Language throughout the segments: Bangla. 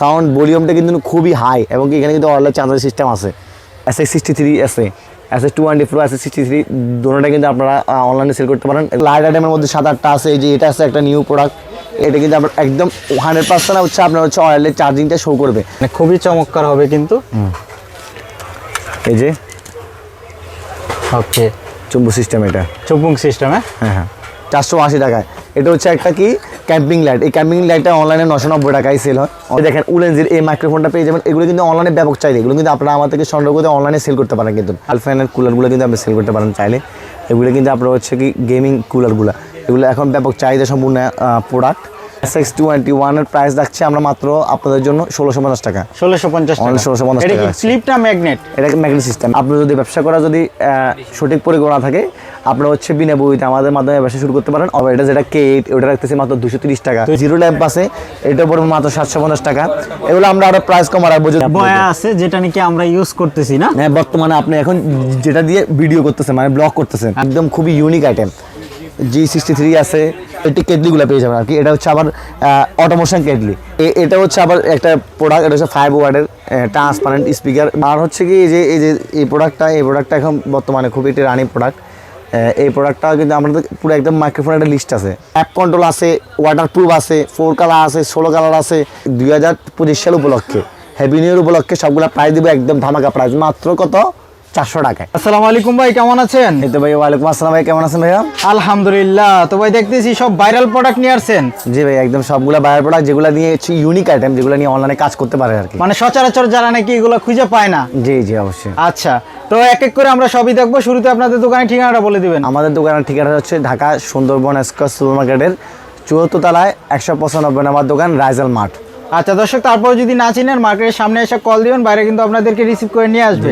সাউন্ড ভলিউমটা কিন্তু খুবই হাই এবং এখানে কিন্তু অনলাইন চার্জার সিস্টেম আছে। এস এক্স সিক্সটি থ্রি আছে S S two twenty pro S S sixty three দুটোটা কিন্তু আপনারা অনলাইনে সেল করতে পারেন। লাইট আইটেমের মধ্যে সাত আটটা আছে এই যে এটা আছে একটা নিউ প্রোডাক্ট এটা কিন্তু আপনার একদম হান্ড্রেড পার্সেন্ট হচ্ছে আপনার হচ্ছে অয়েলের চার্জিংটা শো করবে। মানে খুবই চমৎকার হবে কিন্তু। এই যে। ওকে চুম্বু সিস্টেম এটা। চুপুং সিস্টেমে হ্যাঁ হ্যাঁ। চারশো আশি টাকায়। এটা হচ্ছে একটা কি? ক্যাম্পিং লাইট এই ক্যাম্পিং লাইটটা অনলাইনে নশো নব্বই টাকায় সেল হয়। দেখেন উলেনজির এই মাইক্রোফোনটা পেয়ে যাবেন। এগুলো কিন্তু অনলাইনে ব্যাপক চাইলে এগুলো কিন্তু আপনারা আমাদেরকে সংগ্রহ করে অনলাইনে সেল করতে পারেন কিন্তু। আলফ্যানের কুলারগুলো কিন্তু আপনি সেল করতে পারেন চাইলে। এগুলো কিন্তু আপনার হচ্ছে কি গেমিং কুলারগুলো এগুলো এখন ব্যাপক চাহিদা সম্পূর্ণ প্রোডাক্ট এস টোয়েন্টি ওয়ানের প্রাইস রাখছে আমরা মাত্র আপনাদের জন্য ষোলোশো পঞ্চাশ টাকা। ষোলোশো পঞ্চাশ 1650 এটা টাকা। আছে। স্লিপ না ম্যাগনেট এটা ম্যাগনেট সিস্টেম আপনি যদি ব্যবসা করা যদি সঠিক পরিকল্পনা থাকে আপনার হচ্ছে বিনা বইতে আমাদের মাধ্যমে ব্যবসা শুরু করতে পারেন। এটা যেটা কে এইট ওটা রাখতেছি মাত্র দুশো তিরিশ টাকা। জিরো ল্যাম্প আছে এটা পড়বে মাত্র সাতশো পঞ্চাশ টাকা। এগুলো আমরা আরও প্রাইস কম রাখব বয়া আছে যেটা নাকি আমরা ইউজ করতেছি না? হ্যাঁ বর্তমানে আপনি এখন যেটা দিয়ে ভিডিও করতেছেন মানে ব্লগ করতেছেন একদম খুবই unique item G sixty three আছে এটি কেটলিগুলো পেয়ে যাবেন আর কি। এটা হচ্ছে আবার অটোমোশন কেটলি। এটা হচ্ছে আবার একটা প্রোডাক্ট এটা হচ্ছে ফাইভ ওয়ার্ডের ট্রান্সপারেন্ট স্পিকার আর হচ্ছে কি যে, এই যে, এই প্রোডাক্টটা এই প্রোডাক্টটা এখন বর্তমানে খুব একটি রানিং প্রোডাক্ট এই প্রোডাক্টটা কিন্তু আমাদের পুরো একদম মাইক্রোফোন একটা লিস্ট আছে। অ্যাপ কন্ট্রোল আছে ওয়াটার প্রুফ আছে ফোর কালার আছে, ষোলো কালার আছে, দুই হাজার পঁচিশ সাল উপলক্ষে হ্যাপি নিউ ইয়ার উপলক্ষে সবগুলো প্রাইস দেবো একদম ধামাকা প্রাইস মাত্র কত? চারশো টাকায়। আসসালামু আলাইকুম ভাই কেমন আছেন? এই তো ভাই ওয়ালাইকুম আসসালাম ভাই কেমন আছেন ভাইয়া? আলহামদুলিল্লাহ। তো ভাই দেখতেছি সব ভাইরাল প্রোডাক্ট নিয়ে আসছেন। জি ভাই একদম সবগুলা বাইরের প্রোডাক্ট যেগুলো নিয়ে হচ্ছে ইউনিক আইটেম যেগুলো নিয়ে অনলাইনে কাজ করতে পারে আর কি। মানে সচরাচর যারা নাকি এগুলো খুঁজে পায় না। জি জি অবশ্যই। আচ্ছা তো এক এক করে আমরা সবই দেখব। শুরুতে আপনাদের দোকানের ঠিকানাটা বলে দিবেন। আমাদের দোকানের ঠিকানা হচ্ছে ঢাকা সুন্দরবন স্কোয়ার সুপার মার্কেটের চুয়াত্তর তলায় একশো পঁচানব্বই নম্বর দোকান রাইজাল মাঠ আচ্ছা দর্শক তারপর যদি না চিনেন মার্কেটের সামনে এসে কল দিবেন বাইরে কিন্তু আপনাদেরকে রিসিভ করে নিয়ে আসবে।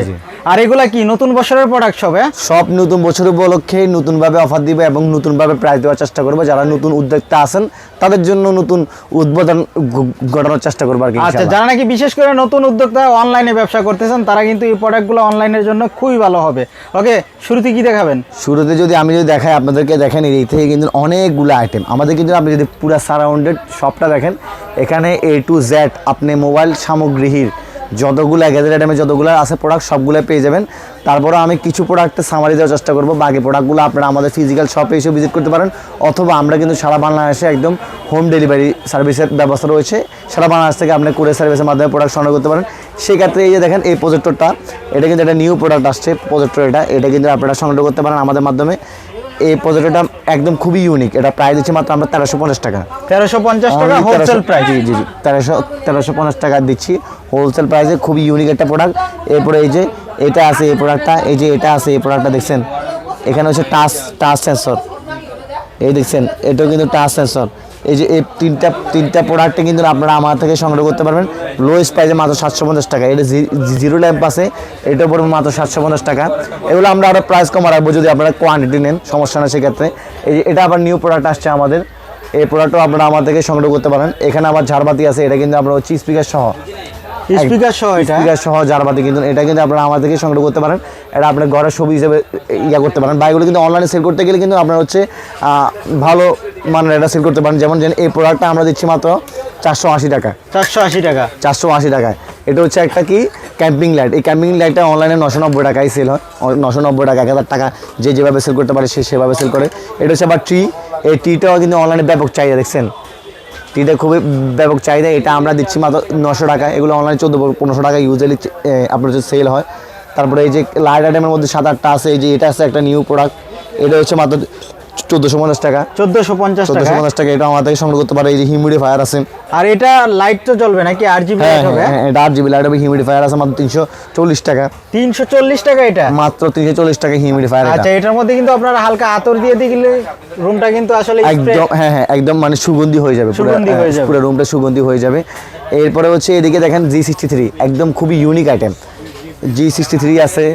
আর এগুলা কি নতুন বছরের প্রোডাক্ট সব হ্যাঁ? সব নতুন বছর উপলক্ষে নতুনভাবে অফার দিবে এবং নতুনভাবে প্রাইস দেওয়ার চেষ্টা করব। যারা নতুন উদ্যোক্তা আছেন তাদের জন্য নতুন উদ্বোধন ঘটানোর চেষ্টা করব আর কি আচ্ছা যারা নাকি বিশেষ করে নতুন উদ্যোক্তা অনলাইনে ব্যবসা করতেছেন তারা কিন্তু এই প্রোডাক্টগুলো অনলাইনের জন্য খুবই ভালো হবে। ওকে শুরুতে কি দেখাবেন? শুরুতে যদি আমি যদি দেখাই আপনাদেরকে দেখেন এই থেকে কিন্তু অনেকগুলো আইটেম আমাদের কিন্তু আপনি যদি পুরো সারাউন্ডেড সবটা দেখেন এখানে এ টু জেড আপনি মোবাইল সামগ্রীর যতগুলো গ্যাজেট আইটেমে যতগুলো আছে প্রোডাক্ট সবগুলো পেয়ে যাবেন। তারপরে আমি কিছু প্রোডাক্টের সামারি দেওয়ার চেষ্টা করব। বাকি প্রোডাক্টগুলো আপনারা আমাদের ফিজিক্যাল শপে এসে ভিজিট করতে পারেন। অথবা আমরা কিন্তু সারা বাংলাদেশে একদম হোম ডেলিভারি সার্ভিসের ব্যবস্থা রয়েছে। সারা বাংলাদেশ থেকে আপনি কুরিয়ার সার্ভিসের মাধ্যমে প্রোডাক্ট সংগ্রহ করতে পারেন। সেক্ষেত্রে এই যে দেখেন, এই প্রজেক্টরটা এটা কিন্তু একটা নিউ প্রোডাক্ট আসছে প্রজেক্টর এটা। এটা কিন্তু আপনারা সংগ্রহ করতে পারেন আমাদের মাধ্যমে। এই প্রজেক্টরটা একদম খুবই ইউনিক এটা প্রাইস দিচ্ছে মাত্র আমরা তেরোশো পঞ্চাশ টাকা। তেরোশো পঞ্চাশ টাকা হোলসেল 1300 প্রাইস জি জি জি তেরোশো তেরোশো পঞ্চাশ টাকা দিচ্ছি হোলসেল প্রাইসে খুবই ইউনিক একটা প্রোডাক্ট এরপরে এই যে এটা আছে এই প্রোডাক্টটা এই যে এটা আছে এই প্রোডাক্টটা দেখছেন? এখানে হচ্ছে টাচ টাচ সেন্সর এই দেখছেন? এটাও কিন্তু টাচ সেন্সর এই যে এই তিনটা তিনটা প্রোডাক্টে কিন্তু আপনারা আমার থেকে সংগ্রহ করতে পারবেন। লোয়েস্ট প্রাইসে মাত্র সাতশো পঞ্চাশ টাকা। এটা জিরো ল্যাম্প আছে এটা পড়বে মাত্র সাতশো পঞ্চাশ টাকা। এগুলো আমরা আরও প্রাইস কম রাখব যদি আপনারা কোয়ান্টিটি নেন, সমস্যা না সেক্ষেত্রে। এই যে এটা আবার নিউ প্রোডাক্ট আসছে আমাদের। এই প্রোডাক্টও আপনারা আমার থেকে সংগ্রহ করতে পারেন এখানে আমার ঝাড়বাতি আছে, এটা কিন্তু আপনার হচ্ছে স্পিকার সহ স্পিকার সহ এটা। স্পিকার সহ ঝাড়বাতি কিন্তু এটা কিন্তু আপনারা আমার থেকে সংগ্রহ করতে পারেন। এটা আপনার ঘরের ছবি হিসেবে ইয়া করতে পারেন। বাইকগুলো কিন্তু অনলাইনে সেল করতে গেলে কিন্তু আপনার হচ্ছে ভালো মানের এটা সেল করতে পারেন। যেমন এই প্রোডাক্টটা আমরা দিচ্ছি মাত্র চারশো আশি টাকা। চারশো আশি টাকা। চারশো আশি টাকায়। এটা হচ্ছে একটা কি? ক্যাম্পিং লাইট এই ক্যাম্পিং লাইটটা অনলাইনে নশো নব্বই টাকায় সেল হয়। নশো নব্বই টাকা এক হাজার টাকা যে যেভাবে সেল করতে পারে সে সেভাবে সেল করে। এটা হচ্ছে আবার ট্রি এই ট্রিটাও কিন্তু অনলাইনে ব্যাপক চাহিদা দেখছেন? ট্রিটা খুবই ব্যাপক চাহিদা, এটা আমরা দিচ্ছি মাত্র নশো টাকা এগুলো অনলাইনে চোদ্দ পনেরোশো টাকা ইউজুয়ালি আপনার সেল হয়। তারপরে এই যে লাইট আইটেমের মধ্যে সাত আটটা আছে, এই যে এটা আছে একটা নিউ প্রোডাক্ট এটা হচ্ছে মাত্র চোদ্দোশো পঞ্চাশ টাকা। চোদ্দোশো পঞ্চাশ টাকা। পঞ্চাশ টাকা এটা সংগ্রহ করতে পারে এই যে হিউমিডিফায়ার আছে। আর এটা লাইট তো জ্বলবে নাকি? আর জিবি হ্যাঁ লাইট হবে? হ্যাঁ, এটা আট জিবি লাইট হবে হিউমিডিফায়ার আছে মাত্র তিনশো চল্লিশ টাকা। তিনশো চল্লিশ টাকা এটা? মাত্র তিনশো চল্লিশ টাকা হিউমিডিফায়ার আচ্ছা এটার মধ্যে কিন্তু আপনারা হালকা আতর দিয়ে দিলে রুমটা কিন্তু আসলে একদম হ্যাঁ হ্যাঁ একদম মানে সুগন্ধি হয়ে যাবে সুগন্ধি হয়ে হ্যাঁ, যাবে। পুরো রুমটা সুগন্ধি হয়ে যাবে। এরপরে হচ্ছে এদিকে দেখেন জি সিক্সটি থ্রি একদম খুবই unique item G sixty three আছে।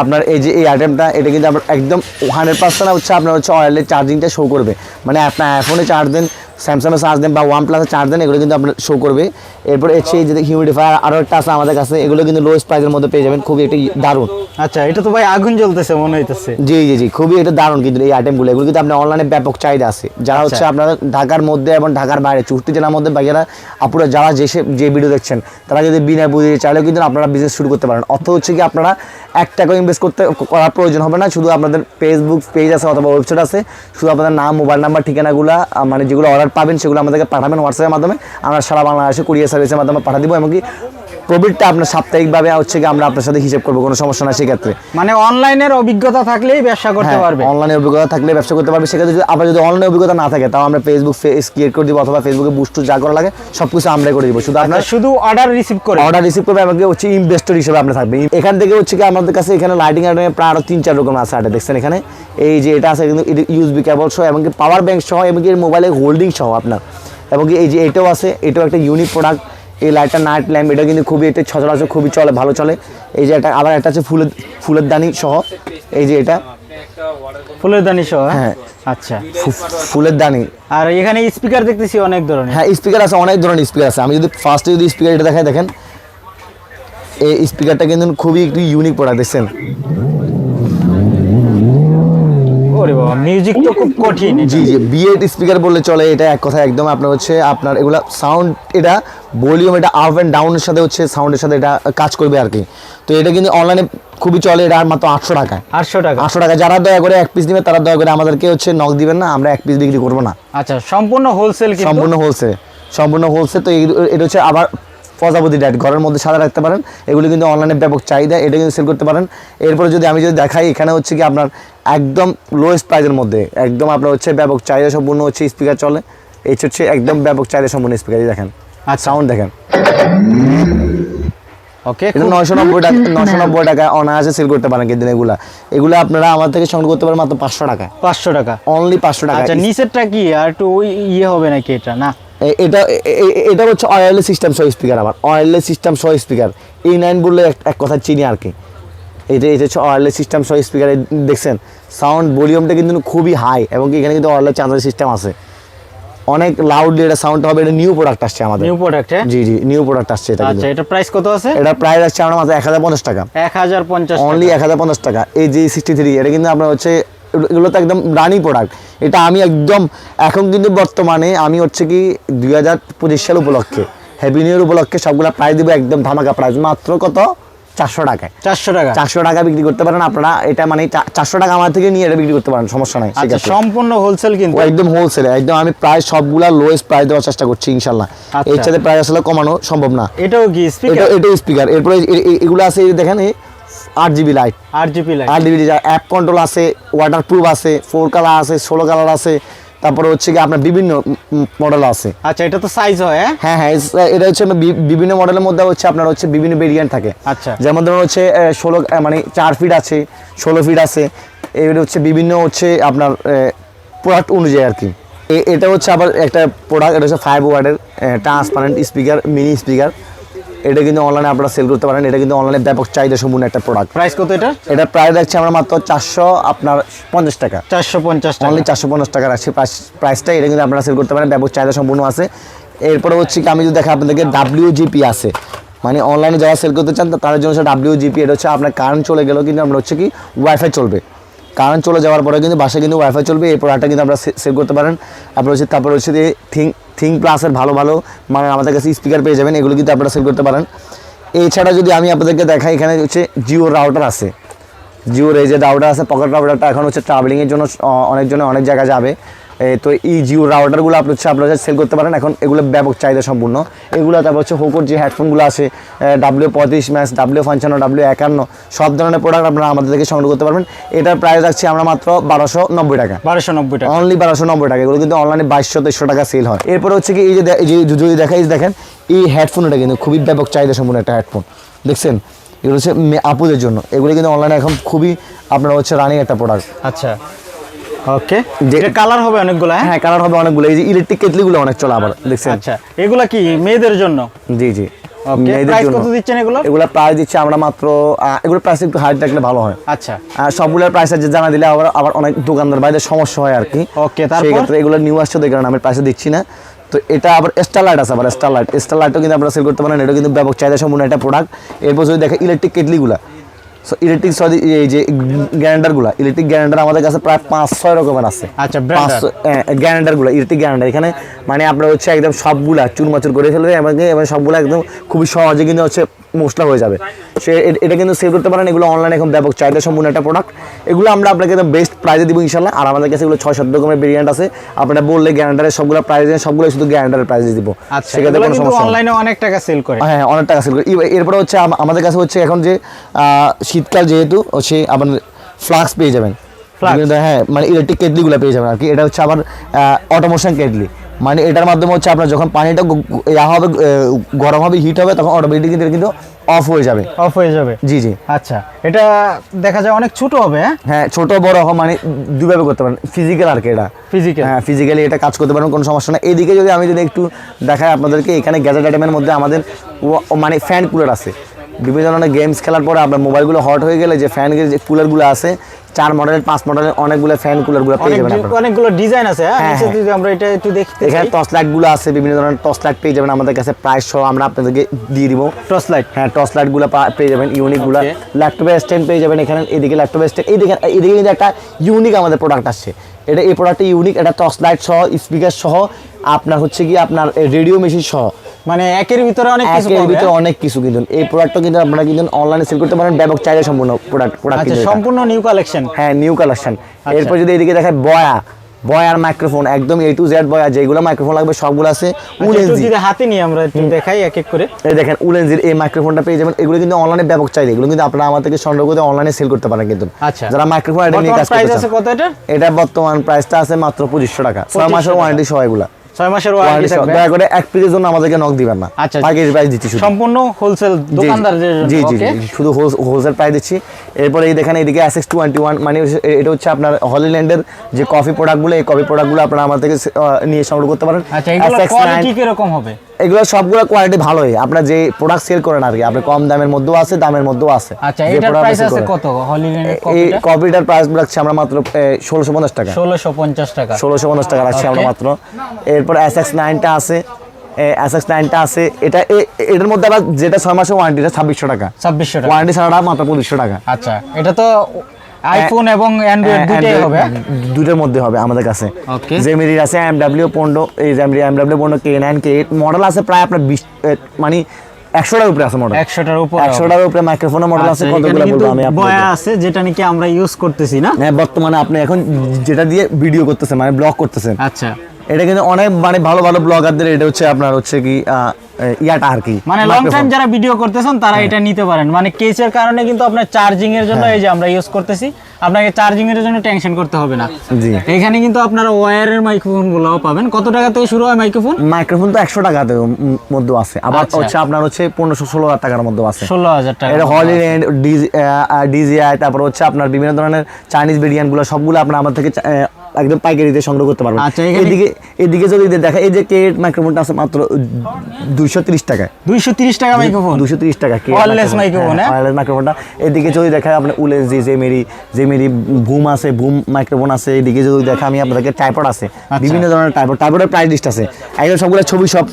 আপনার এই যে এই আইটেমটা এটা কিন্তু আপনার একদম হান্ড্রেড পার্সেন্ট হচ্ছে আপনার হচ্ছে অয়েলের চার্জিংটা শো করবে। মানে আপনার আইফোনে চার্জ দেন স্যামসাংয়ে চার্জ দেন বা ওয়ান প্লাসে চার্জ দেন এগুলো কিন্তু আপনার শো করবে। এরপরে হচ্ছে এই যে হিউমিডিফায়ার আরও একটা আছে আমাদের কাছে এগুলো কিন্তু লোয়েস্ট প্রাইসের মধ্যে পেয়ে যাবেন। খুবই একটি দারুণ। আচ্ছা এটা তো ভাই আগুন জ্বলতেছে মনে হইতেছে। জি জি জি খুবই এটা দারুণ কিন্তু এই আইটেমগুলো এগুলো কিন্তু আপনার অনলাইনে ব্যাপক চাহিদা আছে। যারা হচ্ছে আপনার ঢাকার মধ্যে এবং ঢাকার বাইরে চুষ্টি জেলার মধ্যে বাইরা আপুরা যারা যে যে ভিডিও দেখছেন তারা যদি বিনা বুঝিয়ে চাইলেও কিন্তু আপনারা বিজনেস শুরু করতে পারেন। অর্থ হচ্ছে কি আপনারা এক টাকা ইনভেস্ট করতে করার প্রয়োজন হবে না। শুধু আপনাদের ফেসবুক পেজ আছে অথবা ওয়েবসাইট আছে, শুধু আপনাদের নাম মোবাইল নাম্বার ঠিকানাগুলো মানে যেগুলো অর্ডার পাবেন, সেগুলো আমাদেরকে পাঠাবেন হোয়াটসঅ্যাপের মাধ্যমে। আমরা সারা বাংলাদেশে কুরিয়ার সার্ভিসের মাধ্যমে পাঠা দিব, এমনকি প্রফিটটা আপনার সাপ্তাহিকভাবে হচ্ছে কি আমরা আপনার সাথে হিসেব করব কোনো সমস্যা না সেক্ষেত্রে। মানে অনলাইনের অভিজ্ঞতা থাকলেই ব্যবসা করতে হ্যাঁ, পারবে। অনলাইনে অভিজ্ঞতা থাকলে ব্যবসা করতে পারবে। সেক্ষেত্রে যদি আবার যদি অনলাইনে অভিজ্ঞতা না থাকে তাও আমরা ফেসবুক ফেস ক্রিয়েট করে দিব অথবা ফেসবুকে বুস্ট যা করা লাগে সব কিছু আমরাই করে দিব। শুধু আপনার আচ্ছা, শুধু অর্ডার রিসিভ করে। অর্ডার রিসিভ করবে আমাকে হচ্ছে ইনভেস্টর হিসেবে আপনি থাকবে। এখান থেকে হচ্ছে কি আমাদের কাছে এখানে লাইটিং আইটেম প্রায় আরও তিন চার রকম আছে আইটেম দেখছেন এখানে? এই যে এটা আছে কিন্তু ইউএসবি কেবল সহ এমনকি পাওয়ার ব্যাংক সহ এমনকি মোবাইলে হোল্ডিং সহ আপনার। এবং কি এই যে এটাও আছে এটাও একটা ইউনিক প্রোডাক্ট এই লাইটটা নাইট ল্যাম্প এটা কিন্তু খুবই এটা সচরাচর খুবই চলে ভালো চলে। এই যে একটা আবার একটা আছে ফুলের ফুলের দানি সহ। এই যে এটা। ফুলের দানি সহ? হ্যাঁ? আচ্ছা। ফুলের দানি। আর এখানে স্পিকার দেখতেছি অনেক ধরনের। হ্যাঁ স্পিকার আছে অনেক ধরনের স্পিকার আছে। আমি যদি ফার্স্টে যদি স্পিকার এটা দেখাই দেখেন। এই স্পিকারটা কিন্তু খুবই একটু ইউনিক প্রোডাক্ট দেখছেন? ওরে বাবা মিউজিক তো খুব কঠিন। জি জি বিএড স্পিকার বললে চলে এটা এক কথা একদম আপনার হচ্ছে আপনার এগুলা সাউন্ড এটা ভলিউম এটা আপ অ্যান্ড ডাউনের সাথে হচ্ছে সাউন্ডের সাথে এটা কাজ করবে আর কি। তো এটা কিন্তু অনলাইনে খুবই চলে এটা মাত্র আটশো টাকায় আটশো টাকা। আটশো টাকা যারা দয়া করে এক পিস দিবে তারা দয়া করে আমাদেরকে হচ্ছে নক দিবেন না আমরা এক পিস বিক্রি করব না। আচ্ছা সম্পূর্ণ হোলসেল সম্পূর্ণ হোলসেল সম্পূর্ণ হোলসেল তো এটা হচ্ছে আবার প্রজাপতি ডায়েট ঘরের মধ্যে সাদা রাখতে পারেন এগুলো কিন্তু অনলাইনে ব্যাপক চাহিদা এটা কিন্তু সেল করতে পারেন। এরপরে যদি আমি যদি দেখাই এখানে হচ্ছে কি আপনার একদম লোয়েস্ট প্রাইজের মধ্যে একদম আপনার হচ্ছে ব্যাপক চাহিদা সম্পূর্ণ হচ্ছে স্পিকার চলে এই হচ্ছে একদম ব্যাপক চাহিদা সম্পূর্ণ স্পিকার দেখেন। আর সাউন্ড দেখেন। ওকে এটা নয়শো নব্বই টাকা নয়শো নব্বই টাকায় অনায়াসে সেল করতে পারেন কিন্তু এগুলা। এগুলো আপনারা আমার থেকে সংগ্রহ করতে পারেন মাত্র পাঁচশো টাকায় পাঁচশো টাকা। অনলি পাঁচশো টাকা। আচ্ছা নিচেরটা কি? আর একটু ওই ইয়ে হবে নাকি এটা? না। এটা এটা হচ্ছে অয়েলের সিস্টেম সহ স্পিকার আবার অয়েলের সিস্টেম সহ স্পিকার এই নাইন বললে এক- এক কথা চিনি আর কি। এটা এটা হচ্ছে অয়েলের সিস্টেম সহ স্পিকার দেখছেন। সাউন্ড ভলিউমটা কিন্তু খুবই হাই এবং এখানে কিন্তু অয়েলের চার্জার সিস্টেম আছে। অনেক লাউডলি এটা সাউন্ড হবে এটা নিউ প্রোডাক্ট আসছে আমাদের। নিউ প্রোডাক্ট হ্যাঁ? জি জি নিউ প্রোডাক্ট আসছে এটা আচ্ছা এটা প্রাইস কত আছে? এটা প্রাইস আসছে আমার মাত্র এক হাজার পঞ্চাশ টাকা। এক হাজার পঞ্চাশ অনলি এক হাজার পঞ্চাশ টাকা। এই যে সিক্সটি থ্রি এটা কিন্তু আপনার হচ্ছে এগুলো- এগুলো তো একদম রানি প্রোডাক্ট এটা আমি একদম এখন কিন্তু বর্তমানে আমি হচ্ছে কি দুই হাজার পঁচিশ সাল উপলক্ষে হ্যাপি নিউ ইয়ার উপলক্ষে সবগুলো প্রাইস দিব একদম ধামাকা প্রাইস মাত্র কত? চারশো টাকায়। চারশো টাকা। চারশো টাকা বিক্রি করতে পারেন আপনারা। এটা মানে চারশো টাকা আমার থেকে নিয়ে এটা বিক্রি করতে পারেন সমস্যা নাই আচ্ছা। সম্পূর্ণ হোলসেল কিন্তু? একদম হোলসেলে একদম আমি প্রায় সবগুলা লোয়েস্ট প্রাইস দেওয়ার চেষ্টা করছি ইনশাল্লাহ আচ্ছা। এর সাথে প্রাইস আসলে কমানো সম্ভব না। এটাও কি স্পিকার এটা স্পিকার এরপরে এগুলো আছে দেখেন আট জিবি লাইট আর জিপি লাইট আর ডিভিডি অ্যাপ কন্ট্রোল আছে ওয়াটার প্রুফ আছে ফোর কালার আছে ষোলো কালার আছে তারপরে হচ্ছে কি আপনার বিভিন্ন মডেল আছে। আচ্ছা এটা তো সাইজ হয় হ্যাঁ? হ্যাঁ হ্যাঁ এটা হচ্ছে বিভিন্ন মডেলের মধ্যে হচ্ছে আপনার হচ্ছে বিভিন্ন ভেরিয়েন্ট থাকে। আচ্ছা। যেমন ধরুন হচ্ছে ষোলো মানে চার ফিট আছে ষোলো ফিট আছে এবারে হচ্ছে বিভিন্ন হচ্ছে আপনার প্রোডাক্ট অনুযায়ী আর কি। এটা হচ্ছে আবার একটা প্রোডাক্ট এটা হচ্ছে ফাইভ ওয়ার্ডের ট্রান্সপারেন্ট স্পিকার মিনি স্পিকার এটা কিন্তু অনলাইনে আপনারা সেল করতে পারেন। এটা কিন্তু অনলাইনে ব্যাপক চাহিদা সম্পূর্ণ একটা প্রোডাক্ট প্রাইস কত এটা? এটা প্রায় রাখছি আমরা মাত্র চারশো আপনার পঞ্চাশ টাকা। চারশো পঞ্চাশ টাকা। অনলি চারশো পঞ্চাশ টাকা রাখছি। প্রাইস প্রাইসটা এটা কিন্তু আপনারা সেল করতে পারেন। ব্যাপক চাহিদা সম্পূর্ণ আছে। এরপরে হচ্ছে কি আমি যদি দেখা আপনাদেরকে ডাব্লিউ জিপি আছে। মানে অনলাইনে যারা সেল করতে চান তাদের জন্য হচ্ছে ডাব্লিউ জিপি এটা হচ্ছে আপনার কারেন্ট চলে গেলেও কিন্তু আপনার হচ্ছে কি ওয়াইফাই চলবে। কারেন্ট চলে যাওয়ার পরে কিন্তু বাসায় কিন্তু ওয়াইফাই চলবে, এই প্রোডাক্টটা কিন্তু আপনারা সেভ করতে পারেন। আপনার হচ্ছে তারপর হচ্ছে যে থিং থিং প্লাসের ভালো ভালো মানে আমাদের কাছে স্পিকার পেয়ে যাবেন, এগুলো কিন্তু আপনারা সেভ করতে পারেন। এছাড়া যদি আমি আপনাদেরকে দেখাই, এখানে হচ্ছে জিও রাউটার আছে। জিওর এই যে রাউটার আছে পকেট রাউটারটা এখন হচ্ছে ট্রাভেলিংয়ের জন্য অনেকজনে অনেক জায়গায় যাবে। তো এই জিও রাউটারগুলো আপনি হচ্ছে আপনারা সেল করতে পারেন। এখন এগুলো ব্যাপক চাহিদা সম্পূর্ণ। এগুলো তারপর হচ্ছে হোকোর যে হেডফোনগুলো আছে ডাব্লিউ পঁয়ত্রিশ ম্যাচ ডাব্লিউ পঞ্চান্ন ডাব্লিউ একান্ন সব ধরনের প্রোডাক্ট আপনারা আমাদের থেকে সংগ্রহ করতে পারবেন। এটার প্রাইস রাখছি আমরা মাত্র বারোশো নব্বই টাকা। বারোশো নব্বই টাকা। অনলি বারোশো নব্বই টাকা। এগুলো কিন্তু অনলাইনে বাইশশো তেইশশো টাকা সেল হয়। এরপর হচ্ছে কি এই যে যদি দেখা দেখেন এই হেডফোনটা কিন্তু খুবই ব্যাপক চাহিদা সম্পূর্ণ একটা হেডফোন দেখছেন? এগুলো হচ্ছে মে- আপুদের জন্য। এগুলো কিন্তু অনলাইনে এখন খুবই আপনার হচ্ছে রানিং একটা প্রোডাক্ট আচ্ছা। ওকে যে- কালার হবে অনেকগুলো হ্যাঁ? হ্যাঁ কালার হবে অনেকগুলো। এই যে ইলেকট্রিক কেটলিগুলো অনেক চলে আবার দেখছেন? আচ্ছা। এগুলা কি মেয়েদের জন্য? জি জি। প্রাইস কত দিচ্ছেন এগুলো? এগুলো প্রাইস দিচ্ছি আমরা মাত্র এগুলো প্রাইস একটু হাই থাকলে ভালো হয়। আচ্ছা। সবগুলোর প্রাইস আছে জানা দিলে আবার আবার অনেক দোকানদার বাইরে সমস্যা হয় আর কি। Okay, তারপর? ক্ষেত্রে এগুলো নিউ আসছে তো কারণে আমি প্রাইসে দিচ্ছি না। তো এটা আবার স্টারলাইট আছে আবার স্টারলাইট স্টারলাইটও কিন্তু আপনারা সেল করতে পারেন এটা কিন্তু ব্যাপক চাহিদা সম্পূর্ণ একটা প্রোডাক্ট এরপর যদি দেখে ইলেকট্রিক কেটলিগুলা ইলেকট্রিক সরি এই যে গ্যারান্ডারগুলা ইলেকট্রিক গ্যারান্ডার আমাদের কাছে প্রায় পাঁচ ছয় রকমের আছে। আচ্ছা, পাঁচশো গ্যারান্ডারগুলো ইলেকট্রিক গ্যারান্ডার এখানে মানে আপনার হচ্ছে একদম সবগুলা চুরমাচুর করে ফেলবে এবং এবং সবগুলো একদম খুবই সহজে কিন্তু হচ্ছে মশলা হয়ে যাবে। সে এটা কিন্তু সেল করতে পারেন। এগুলো অনলাইনে এখন ব্যাপক চাহিদা সম্পূর্ণ একটা প্রোডাক্ট এগুলো আমরা আপনাকে একদম বেস্ট প্রাইজে দিব ইনশাল্লাহ আর আমাদের কাছে এগুলো ছয় সাত রকমের ভেরিয়েন্ট আছে। আপনারা বললে গ্যারান্ডারের সবগুলো প্রাইস সবগুলো শুধু গ্যারান্ডারের প্রাইজে দিব। আচ্ছা সেক্ষেত্রে কোনো সমস্যা অনলাইনে অনেক টাকা সেল করে। হ্যাঁ অনেক টাকা সেল করে। এরপরে হচ্ছে আমাদের কাছে হচ্ছে এখন যে শীতকাল যেহেতু হচ্ছে আপনার ফ্লাক্স পেয়ে যাবেন? হ্যাঁ মানে ইলেকট্রিক কেটলিগুলো পেয়ে যাবেন আর কি। এটা হচ্ছে আবার অটোমোশন কেটলি। মানে এটার মাধ্যমে হচ্ছে আপনার যখন পানিটা ইয়া হবে গরম হবে হিট হবে তখন অটোমেটিক কিন্তু কিন্তু অফ হয়ে যাবে। অফ হয়ে যাবে। জি জি। আচ্ছা এটা দেখা যায় অনেক ছোট হবে হ্যাঁ? হ্যাঁ ছোট বড় হোক মানে দুভাবে করতে পারেন। ফিজিক্যাল আর কি এটা। ফিজিক্যাল হ্যাঁ ফিজিক্যালি এটা কাজ করতে পারেন কোনো সমস্যা না এইদিকে যদি আমি যদি একটু দেখাই আপনাদেরকে এখানে গ্যাজেট আইটেমের মধ্যে আমাদের মানে ফ্যান কুলার আছে। বিভিন্ন ধরনের গেমস খেলার পরে আপনার মোবাইলগুলো হট হয়ে গেলে যে ফ্যান যে কুলারগুলো আছে চার মডেলের পাঁচ মডেলের অনেকগুলো ফ্যান কুলারগুলো পেয়ে অনেক যাবেন অনেকগুলো ডিজাইন আছে হ্যাঁ? হ্যাঁ, হ্যাঁ। আমরা এটা একটু দেখতে এখানে টর্চ লাইটগুলো আছে বিভিন্ন ধরনের টর্চ লাইট পেয়ে যাবেন আমাদের কাছে। প্রাইস সহ আমরা আপনাদেরকে দিয়ে দিব। টর্চ লাইট হ্যাঁ টর্চ লাইটগুলো পেয়ে যাবেন ইউনিকগুলো Okay. ল্যাপটপের স্ট্যান্ড পেয়ে যাবেন এখানে এদিকে ল্যাপটপের স্ট্যান্ড এইদিকে এদিকে কিন্তু একটা ইউনিক আমাদের প্রোডাক্ট আসছে। এটা এই প্রোডাক্টটা ইউনিক এটা টর্চ লাইট সহ স্পিকার সহ আপনার হচ্ছে কি আপনার রেডিও মেশিন সহ। মানে একের ভিতরে অনেক কিছু একের ভিতরে হ্যাঁ? অনেক কিছু কিন্তু। এই প্রোডাক্টটা কিন্তু আপনারা কিন্তু অনলাইনে সেল করতে পারেন ব্যাপক চাহিদা সম্পূর্ণ প্রোডাক্ট প্রোডাক্ট আচ্ছা সম্পূর্ণ নিউ কালেকশন হ্যাঁ নিউ কালেকশন আচ্ছা। এরপর যদি এদিকে দেখায় বয়া বয়ার মাইক্রোফোন একদম এ টু জেড বয়া যেগুলো মাইক্রোফোন লাগবে সবগুলো আছে উলেনজি যদি হাতে নিয়ে আমরা একটু দেখাই এক এক করে। এই দেখেন উলেনজির এই মাইক্রোফোনটা পেয়ে যাবেন। এগুলো কিন্তু অনলাইনে ব্যাপক চাহিদা। এগুলো কিন্তু আপনারা আমার থেকে সংগ্রহ করে অনলাইনে সেল করতে পারেন কিন্তু। আচ্ছা। যারা মাইক্রোফোন আইটেম নিয়ে কাজ করতে এটা এটা বর্তমান প্রাইসটা আছে মাত্র পঁচিশশো টাকা। ছয় 2500 মাসের। ওয়ারেন্টি সহ এগুলা। ছয় মাসের ওয়ারেন্টি থাকবে। দয়া করে এক পিসের জন্য আমাদেরকে নক দিবেন না। আচ্ছা। পাইকারি প্রাইস দিচ্ছি শুধু। সম্পূর্ণ হোলসেল জি, জি। দোকানদারদের জন্য জি জি শুধু হোলসেল প্রাইস দিচ্ছি। এরপরে এই দেখেন এইদিকে এসএক্স টোয়েন্টি ওয়ান মানে এটা হচ্ছে আপনার হলিল্যান্ডের যে কফি প্রোডাক্টগুলো এই কফি প্রোডাক্টগুলো আপনারা আমাদের থেকে নিয়ে সংগ্রহ করতে পারেন। আচ্ছা এগুলো SX9 কোয়ালিটি কীরকম হবে? এগুলো সবগুলো কোয়ালিটি ভালোই। আপনার যে প্রোডাক্ট সেল করেন আর কি আপনি কম দামের মধ্যেও আছে দামের মধ্যেও আছে। আচ্ছা এটার প্রাইস আছে কত? হলিল্যান্ডের এই কপিটার প্রাইস রাখছি আমরা মাত্র ষোলোশো পঞ্চাশ টাকা। ষোলোশো পঞ্চাশ টাকা। ষোলোশো পঞ্চাশ টাকা রাখছি আমরা মাত্র। এরপর এস এক্স নাইনটা আছে। এস এক্স নাইনটা আছে। এটা এটার মধ্যে আবার যেটা ছয় মাসের ওয়ারেন্টিটা ছাব্বিশশো টাকা। ছাব্বিশশো টাকা। ওয়ারেন্টি ছাড়াটা মাত্র পঁচিশশো টাকা। আচ্ছা এটা তো আইফোন এবং অ্যান্ড্রয়েড Android হবে? দুটোর মধ্যে হবে আমাদের কাছে. জেমিরি আছে এম ডাব্লিউ পনেরো এই জেমিরি এম ডাব্লিউ পনেরো K nine K eight model আছে প্রায় আপনার বিশ মানে একশোটার উপরে আছে মডেল একশোটার উপর একশোটার উপরে মাইক্রোফোনের মডেল আছে কতগুলো বলব আমি বয়া আছে যেটা নাকি আমরা ইউজ করতেছি না? হ্যাঁ বর্তমানে আপনি এখন যেটা দিয়ে ভিডিও করতেছেন মানে ব্লগ করতেছেন। আচ্ছা। এটা কিন্তু অনেক মানে ভালো ভালো ব্লগারদের এটা হচ্ছে আপনার হচ্ছে কি ইয়াটা আর কি। মানে লং টাইম যারা ভিডিও করতেছেন তারা হ্যাঁ। এটা নিতে পারেন। মানে কেসের কারণে কিন্তু আপনার চার্জিং এর জন্য এই যে আমরা ইউজ করতেছি আপনাকে চার্জিং এর জন্য টেনশন করতে হবে না। জি। এখানে কিন্তু আপনারা ওয়্যারের মাইক্রোফোন গুলোও পাবেন। কত টাকা থেকে শুরু হয় মাইক্রোফোন মাইক্রোফোন তো একশো টাকাতে মধ্যে আছে। আবার আচ্ছা। হচ্ছে আপনার হচ্ছে পনেরোশো ষোলো হাজার টাকার মধ্যে আছে। ষোলো হাজার টাকা এটা হলিল্যান্ড ডিজিআই তারপর হচ্ছে আপনার বিভিন্ন ধরনের চাইনিজ বিরিয়ানগুলো সবগুলো আপনার আমার থেকে একদম পাইকারিতে সংগ্রহ করতে পারবেন আচ্ছা, এদিকে এদিকে যদি দেখা এই যে কে মাইক্রোফোনটা আছে মাত্র দুইশো তিরিশ টাকায়। দুইশো তিরিশ টাকা মাইক্রোফোন দুশো তিরিশ টাকা microphone, হ্যাঁ? ওয়ারলেস মাইক্রোফোনটা এদিকে যদি দেখা আপনি উলেন্স জি জেমেরি জেমেরি বুম আছে বুম মাইক্রোফোন আছে। এদিকে যদি দেখা আমি আপনাদেরকে টাইপড আছে। আচ্ছা। বিভিন্ন ধরনের টাইপড টাইপডের প্রাইস লিস্ট আছে। একদম সবগুলো ছবি সব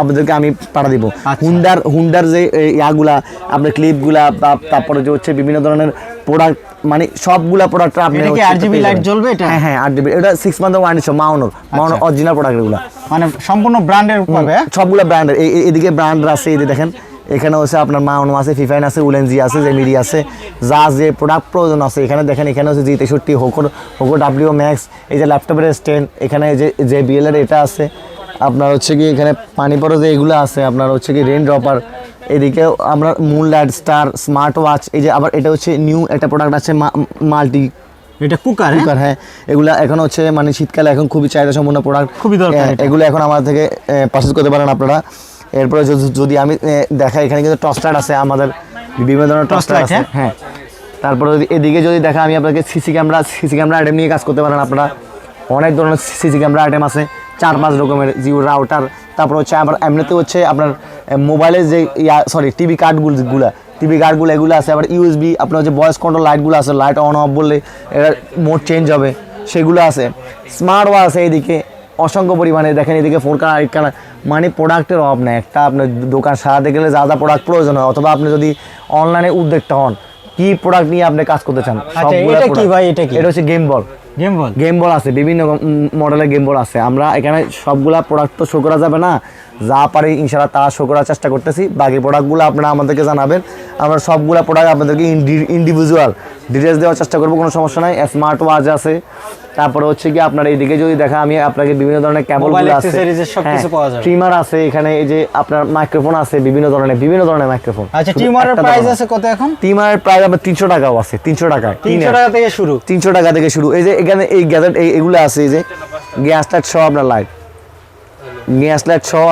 আপনাদেরকে আমি পাঠা দিব। আচ্ছা। হুন্ডার হুন্ডার যে ইয়াগুলা আপনার ক্লিপগুলা বা তারপরে যে হচ্ছে বিভিন্ন ধরনের প্রোডাক্ট মানে সবগুলা প্রোডাক্ট আপনি এটা কি light যাবেন। জ্বলবে এটা? হ্যাঁ হ্যাঁ আট জিবি এটা সিক্স মান্থ ওয়ারেন্টি মাউনোর মাউনোর অরিজিনাল প্রোডাক্ট এগুলা। মানে সম্পূর্ণ ব্র্যান্ডের পাবে হ্যাঁ? সবগুলো ব্র্যান্ডের এদিকে ব্র্যান্ড আছে এই যে দেখেন। এখানে হচ্ছে আপনার মাউনো আছে ফিফাইন আছে উলেনজি আছে জেমিরি আছে যা যে প্রোডাক্ট প্রয়োজন আছে। এখানে দেখেন এখানে হচ্ছে জি তেষট্টি হোকো হোকো ডাব্লিউ ম্যাক্স এই যে ল্যাপটপের স্ট্যান্ড এখানে যে যে বিএলের এটা আছে। আপনার হচ্ছে কি এখানে পানি পড়ে যে এগুলো আছে আপনার হচ্ছে কি রেন ড্রপার এদিকে আমরা moon light star smart watch এই যে আবার এটা হচ্ছে নিউ একটা প্রোডাক্ট আছে মাল্টি এটা কুকার হ্যাঁ? কুকার হ্যাঁ। এগুলা এখন হচ্ছে মানে শীতকালে এখন খুবই চাহিদা সম্পন্ন প্রোডাক্ট খুবই দরকার এগুলো এখন আমার থেকে পারচেজ করতে পারেন আপনারা। এরপরে যদি- আমি এ, দেখাই এখানে কিন্তু টস্টার আছে আমাদের বিভিন্ন ধরনের টস্টার আছে হ্যাঁ? তারপরে যদি এদিকে যদি দেখা আমি আপনাকে CC camera CC camera item নিয়ে কাজ করতে পারেন আপনারা। অনেক ধরনের সিসি ক্যামেরা আইটেম আছে চার পাঁচ রকমের জিও রাউটার তারপর হচ্ছে আবার এমনিতে হচ্ছে আপনার মোবাইলের যে ইয়া সরি টিভি কার্ডগুলো গুলা টিভি কার্ডগুলো এগুলো আছে আবার ইউএসবি আপনার হচ্ছে ভয়েস কন্ট্রোল লাইটগুলো আছে লাইট অন অফ বললে এটা মোড চেঞ্জ হবে সেগুলো আছে। স্মার্ট ওয়াচ আছে এইদিকে অসংখ্য পরিমাণে দেখেন এদিকে ফোর কালার এইট কালার মানে প্রোডাক্টের অভাব নেই। একটা আপনার দোকান সারাতে গেলে যা যা প্রোডাক্ট প্রয়োজন হয় অথবা আপনি যদি অনলাইনে উদ্যোক্তা হন কি প্রোডাক্ট নিয়ে আপনি কাজ করতে চান আচ্ছা, এটা কি ভাই, এটা কি? এটা হচ্ছে game ball game ball game ball আছে, বিভিন্ন মডেলের গেম বল আছে। আমরা এখানে সবগুলা প্রোডাক্ট তো শো করা যাবে না। যা পারি ইনশাল্লাহ তা শো করার চেষ্টা করতেছি। বাকি প্রোডাক্টগুলো আপনারা আমাদেরকে জানাবেন। আমরা সবগুলা প্রোডাক্ট আপনাদেরকে ইন্ডিভিজুয়াল ডিটেলস দেওয়ার চেষ্টা করব কোনো সমস্যা নাই। স্মার্ট ওয়াচ আছে। তারপরে হচ্ছে কি আপনার এইদিকে যদি দেখা আমি আপনাকে বিভিন্ন ধরনের কেবলগুলো আছে। ট্রিমার আছে এখানে এই যে আপনার মাইক্রোফোন আছে বিভিন্ন ধরনের বিভিন্ন ধরনের মাইক্রোফোন আচ্ছা টিমারের প্রাইস আছে কত এখন? টিমারের প্রাইস আপনার তিনশো টাকাও আছে তিনশো টাকা তিনশো টাকা থেকে শুরু। তিনশো টাকা থেকে শুরু। এই যে এখানে এই গ্যাজেট এগুলো আছে এই যে গ্যাস লাইট সহ আপনার লাইট গ্যাস লাইট সহ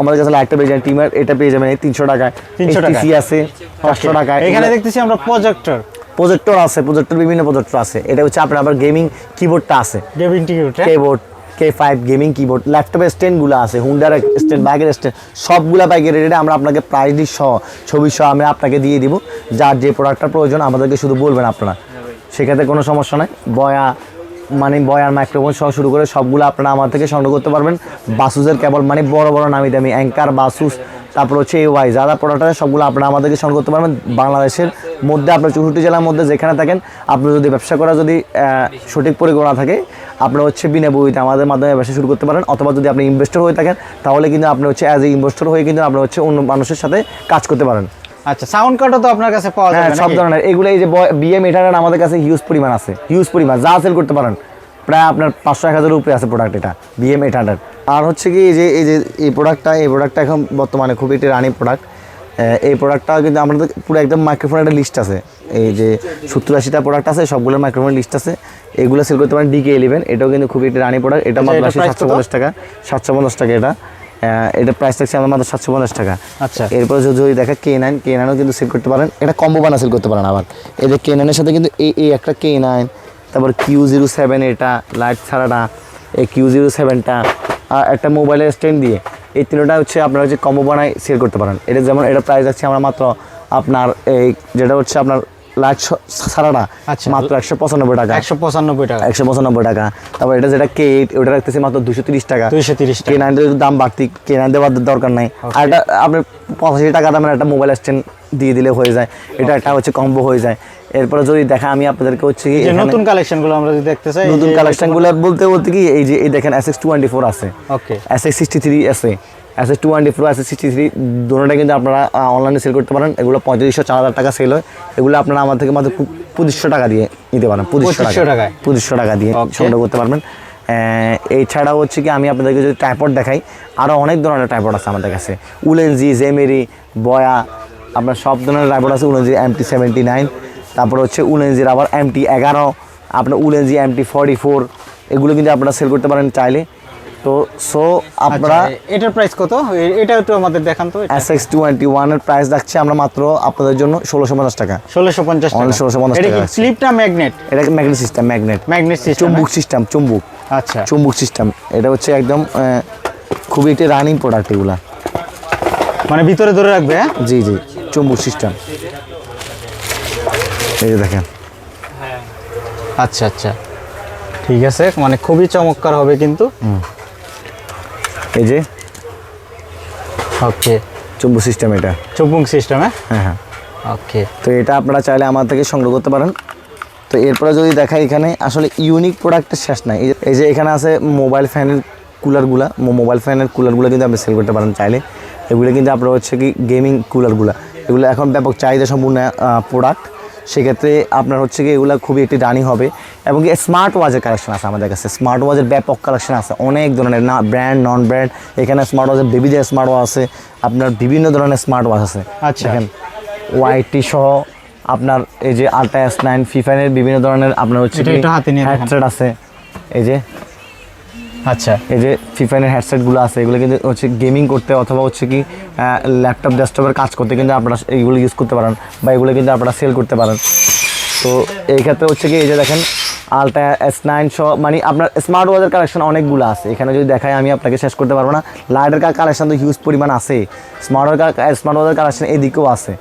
আমাদের কাছে লাইটটা পেয়ে যাবেন টিমার এটা পেয়ে যাবেন তিনশো টাকায়। 300 টাকায়। HTC আছে পাঁচশো টাকায়। এখানে দেখতেছি আমরা প্রজেক্টর প্রজেক্টর আছে প্রজেক্টর বিভিন্ন প্রজেক্টর আছে। এটা হচ্ছে আপনার আবার গেমিং কিবোর্ডটা আছে। Gaming keyboard K five gaming keyboard ল্যাপটপের স্ট্যান্ডগুলো আছে হুন্ডার স্ট্যান্ড বাইকের স্ট্যান্ড সবগুলা বাইকের রেটে আমরা আপনাকে প্রাইস দিই সহ ছবি সহ আমি আপনাকে দিয়ে দিব। যার যে প্রোডাক্টটা প্রয়োজন আমাদেরকে শুধু বলবেন আপনারা। সেক্ষেত্রে কোনো সমস্যা নাই। বয়া মানে বয়ার মাইক্রোফোন সহ শুরু করে সবগুলো আপনারা আমার থেকে সংগ্রহ করতে পারবেন। বাসুসের কেবল মানে বড় বড়, নামি দামি অ্যাঙ্কার, বাসুস, তারপর হচ্ছে এই ওয়াই যারা প্রোডাক্ট আছে, সবগুলো আপনারা আমাদেরকে সংগ্রহ করতে পারবেন। বাংলাদেশের মধ্যে আপনার চৌষট্টি জেলার মধ্যে যেখানে থাকেন আপনি যদি ব্যবসা করা যদি সঠিক পরিকল্পনা থাকে, আপনার হচ্ছে বিনা বইতে আমাদের মাধ্যমে ব্যবসা শুরু করতে পারেন। অথবা যদি আপনি ইনভেস্টর হয়ে থাকেন, তাহলে কিন্তু আপনি হচ্ছে অ্যাজ এ ইনভেস্টর হয়ে কিন্তু আপনি হচ্ছে অন্য মানুষের সাথে কাজ করতে পারেন। আচ্ছা সাউন্ড কার্ডও তো আপনার কাছে পাওয়া হ্যাঁ যাবে সব ধরনের। এগুলো এই যে বিএম এটার আমাদের কাছে হিউজ পরিমাণ আছে। হিউজ পরিমাণ। যা সেল করতে পারেন। প্রায় আপনার পাঁচশো এক হাজারের উপরে আছে প্রোডাক্ট এটা বিএম এইট হান্ড্রেড আর হচ্ছে কি এই যে এই যে এই প্রোডাক্টটা এই প্রোডাক্টটা এখন বর্তমানে খুবই একটি রানিং প্রোডাক্ট এই প্রোডাক্টটা কিন্তু আমাদের পুরো একদম মাইক্রোফোনের একটা লিস্ট আছে। এই যে সত্তর আশিটা প্রোডাক্ট আছে সবগুলোর মাইক্রোফোনের লিস্ট আছে। এগুলো সেল করতে পারেন ডিকে ইলেভেন এটাও কিন্তু খুবই একটি রানিং প্রোডাক্ট এটা মাত্র সাতশো পঞ্চাশ টাকা সাতশো পঞ্চাশ টাকা এটা। এটা প্রাইস থাকছে আমার মাত্র সাতশো পঞ্চাশ টাকা। আচ্ছা। এরপর যদি দেখা কে নাইন কে নাইনও কিন্তু সেল করতে পারেন। এটা কম্বো বানা সেল করতে পারেন আবার। এই যে কে নাইনের সাথে কিন্তু এই এই একটা কে নাইন তারপর কিউ জিরো সেভেন এটা লাইট ছাড়াটা এই কিউ জিরো সেভেনটা আর একটা মোবাইলের স্ট্যান্ড দিয়ে এই তিনটা হচ্ছে আপনারা হচ্ছে কম্বো বানায় সেল করতে পারেন। এটা যেমন এটা প্রাইস আছে আমরা মাত্র আপনার এই যেটা হচ্ছে আপনার লাইট আচ্ছা। মাত্র একশো পঁচানব্বই টাকা। একশো পঁচানব্বই টাকা। একশো পঁচানব্বই টাকা। তারপর এটা যেটা কে এইট ওটা রাখতেছি মাত্র দুশো তিরিশ টাকা। 230 টাকা। কে নাইনটার দাম বাড়তি কে নাইন দেওয়ার দরকার নাই। আর এটা আপনার পঁচাশি টাকা দামের একটা মোবাইল স্ট্যান্ড দিয়ে দিলে হয়ে যায়। এটা একটা হচ্ছে কম্বো হয়ে যায়। এরপরে যদি দেখা আমি আপনাদেরকে হচ্ছে কি নতুন কালেকশনগুলো আমরা যদি দেখতে চাই নতুন কালেকশনগুলো বলতে বলতে কি এই যে এই দেখেন এস এক্স টোয়েন্টি ফোর আছে। Okay S X sixty three আছে। S X twenty four S X sixty three দুটোটা কিন্তু আপনারা অনলাইনে সেল করতে পারেন। এগুলো পঁয়ত্রিশশো চার হাজার টাকা সেল হয়। এগুলো আপনারা আমার থেকে মাত্র পঁচিশশো টাকা দিয়ে নিতে পারেন। পঁচিশশো টাকা? পঁচিশশো টাকা দিয়ে. সংগ্রহ করতে পারবেন। এছাড়াও হচ্ছে কি আমি আপনাদেরকে যদি টাইপড দেখাই আরও অনেক ধরনের টাইপড আছে আমাদের কাছে। উলেনজি জেমেরি বয়া আপনার সব ধরনের টাইপড আছে। উলেনজি এম টি সেভেন্টি নাইন তারপর হচ্ছে উলেনজির আবার এম টি এগারো আপনার উলেনজি এম টি ফর্টি ফোর এগুলো কিন্তু আপনারা সেল করতে পারেন চাইলে। তো সো আচ্ছা, এটার প্রাইস কত? এটা একটু আমাদের দেখান তো এস এক্স টোয়েন্টি ওয়ানের প্রাইস রাখছি আমরা মাত্র আপনাদের জন্য ষোলোশো পঞ্চাশ টাকা। ষোলোশো পঞ্চাশ Only 1650 এটা কি টাকা স্লিপটা ম্যাগনেট এটা magnet system magnet magnet system চুম্বুক system চুম্বুক। আচ্ছা। চুম্বুক সিস্টেম এটা হচ্ছে একদম খুবই একটি রানিং প্রোডাক্ট এগুলা। মানে ভিতরে ধরে রাখবে হ্যাঁ? জি জি। চুম্বুক সিস্টেম এই যে দেখেন। আচ্ছা আচ্ছা। ঠিক আছে মানে খুবই চমৎকার হবে কিন্তু। এই যে? ওকে চুম্বুক সিস্টেম এটা। চুপুং সিস্টেম হ্যাঁ? হ্যাঁ হ্যাঁ। ওকে তো এটা আপনারা চাইলে আমার থেকে সংগ্রহ করতে পারেন। তো এরপরে যদি দেখাই এখানে আসলে ইউনিক প্রোডাক্টের শেষ নাই। এই যে এখানে আছে মোবাইল ফ্যানের কুলারগুলা মোবাইল ফ্যানের কুলারগুলো কিন্তু আপনি সেল করতে পারেন চাইলে। এগুলো কিন্তু আপনার হচ্ছে কি গেমিং কুলারগুলো এগুলো এখন ব্যাপক চাহিদা সম্পূর্ণ প্রোডাক্ট সেক্ষেত্রে আপনার হচ্ছে কি এগুলো খুবই একটি রানিং হবে। এবং স্মার্ট ওয়াচের কালেকশন আছে আমাদের কাছে। স্মার্ট ওয়াচের ব্যাপক কালেকশন আছে। অনেক ধরনের না ব্র্যান্ড নন ব্র্যান্ড এখানে স্মার্ট ওয়াচের বেবিদের স্মার্ট ওয়াচ আছে। আপনার বিভিন্ন ধরনের স্মার্ট ওয়াচ আছে। আচ্ছা। ওয়াইটি সহ আপনার এই যে আলট্রা এস নাইন ফিফাইনের বিভিন্ন ধরনের আপনার হচ্ছে। হেডসেট আছে। এই যে আচ্ছা। এই যে ফিফাইনের হেডসেটগুলো আছে, এগুলো কিন্তু হচ্ছে গেমিং করতে অথবা হচ্ছে কি ল্যাপটপ ডেস্কটপের কাজ করতে কিন্তু আপনারা এইগুলো ইউজ করতে পারেন বা এগুলো কিন্তু আপনারা সেল করতে পারেন। তো এই ক্ষেত্রে হচ্ছে কি, এই যে দেখেন আলট্রা এস নাইন সহ মানে আপনার স্মার্ট ওয়াচের কালেকশন অনেকগুলো আছে। এখানে যদি দেখায় আমি আপনাকে শেষ করতে পারব না। লাইটের কালেকশন তো হিউজ পরিমাণ আছে। স্মার্ট স্মার্ট ওয়াচের কালেকশন এদিকেও আছে।